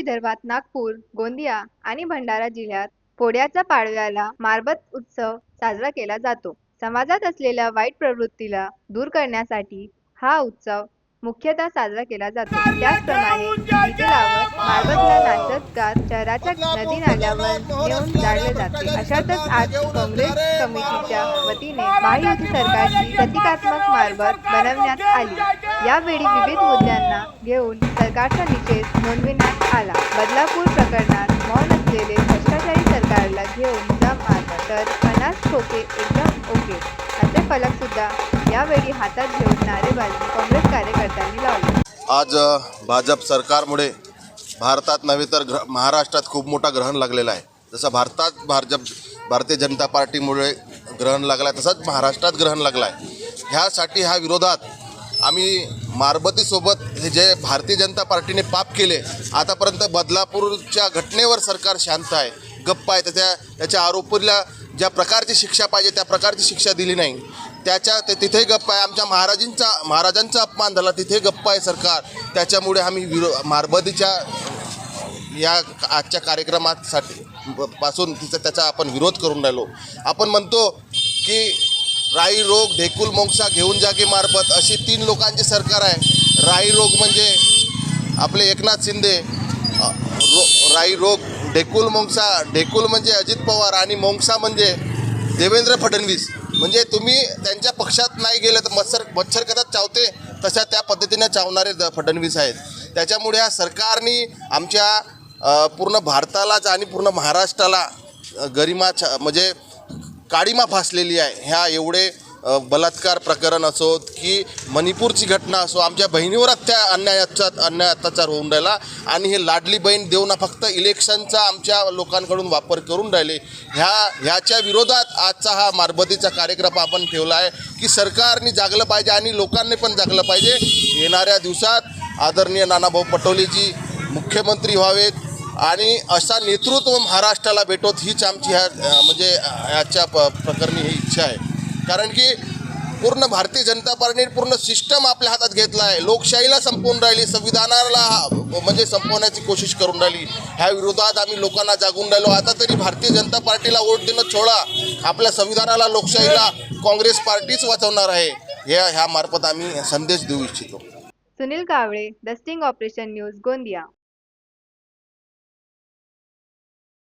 विदर्भात नागपूर गोंदिया आणि भंडारा जिल्ह्यात पोळ्याच्या पाडव्याला मारबत उत्सव साजरा केला जातो. समाजात असलेल्या वाईट प्रवृत्तीला दूर करण्यासाठी हा उत्सव मुख्यतः साजरा केला जातो. त्याचप्रमाणे लावत मारबतला नाचत गात शहराच्या नदी नाल्यावर नेऊन जाळले जाते. अशातच आज काँग्रेस कमिटीच्या वतीने महायुती सरकारची प्रतिकात्मक मारबत बनवण्यात आली. यावेळी विविध मुद्द्यांना घेऊन सरकारचा निषेध नोंदविण्यात आला. बदलापूर प्रकरणात मौन असलेले भ्रष्टाचारी सरकारला घेऊन जा मारबत तर पन्नास खोके एकदम ओके. असे फलक सुद्धा यावेळी हातात घेऊन नारेबाजी काँग्रेस कार्यकर्त्यांनी लावली. आज भाजप सरकारमुळे भारतात नव्हे तर ग्र महाराष्ट्रात खूप मोठा ग्रहण लागलेला आहे. जसं भारतात भाजप भारतीय जनता पार्टीमुळे ग्रहण लागला आहे तसंच महाराष्ट्रात ग्रहण लागला आहे ह्यासाठी ह्या विरोधात आम्ही मारबतीसोबत हे जे भारतीय जनता पार्टीने पाप केले आतापर्यंत बदलापूरच्या घटनेवर सरकार शांत आहे गप्प आहे. त्याच्या त्याच्या आरोपीला ज्या प्रकारची शिक्षा पाहिजे त्या प्रकारची शिक्षा दिली नाही. त्याच्या ते तिथे गप्प आहे. आमच्या महाराजांचा महाराजांचा अपमान झाला. तिथे गप्प आहे सरकार. त्याच्यामुळे आम्ही विरो मारबतीच्या या आजच्या कार्यक्रमासाठी ब- पासून तिचा त्याचा आपण विरोध करून राहिलो. आपण म्हणतो की राई रोग ढेकुल मोंगसा घेऊन जागे मारबत अशी तीन लोकांचे सरकार आहे. राई रोग म्हणजे आपले एकनाथ शिंदे रो राई रोग ढेकुल मोंगसा ढेकुल म्हणजे अजित पवार आणि मोंगसा म्हणजे देवेंद्र फडणवीस. म्हणजे तुम्ही त्यांच्या पक्षात नाही गेले तर मत्सर मच्छर कदाच चावते तशा त्या पद्धतीने चावणारे द- फडणवीस आहेत. त्याच्यामुळे ह्या सरकारने आमच्या पूर्ण भारतालाच आणि पूर्ण महाराष्ट्राला गरिमा छ म्हणजे काळीमा फासलेली आहे. ह्या एवढे बलात्कार प्रकरण असो की मणिपूरची घटना असो आमच्या बहिणीवर अत्या अन्यायाचा अन्याय अत्याचार होऊन राहिला आणि हे लाडली बहीण देऊन फक्त इलेक्शनचा आमच्या लोकांकडून वापर करून राहिले. ह्या ह्याच्या विरोधात आजचा हा मारबतीचा कार्यक्रम आपण ठेवला आहे की सरकारने जागलं पाहिजे आणि लोकांनी पण जागलं पाहिजे. येणाऱ्या दिवसात आदरणीय नानाभाऊ पटोलेजी मुख्यमंत्री व्हावेत आणि असा नेतृत्व महाराष्ट्राला भेटोत हीच आमची ह्या म्हणजे याच्या प प्रकरणी ही इच्छा आहे. कारण की पूर्ण भारतीय जनता पार्टीने पूर्ण सिस्टम आपल्या हातात घेतला आहे. लोकशाहीला संपवून राहिली संविधानाला म्हणजे संपवण्याची कोशिश करून राहिली. ह्या विरोधात आम्ही लोकांना जागून राहिलो. आता तरी भारतीय जनता पार्टीला वोट देणं छोडा. आपल्या संविधानाला लोकशाहीला काँग्रेस पार्टीच वाचवणार आहे. ह्या ह्या मार्फत आम्ही संदेश देऊ इच्छितो. Sunil Kawale dusting operation news Gondia.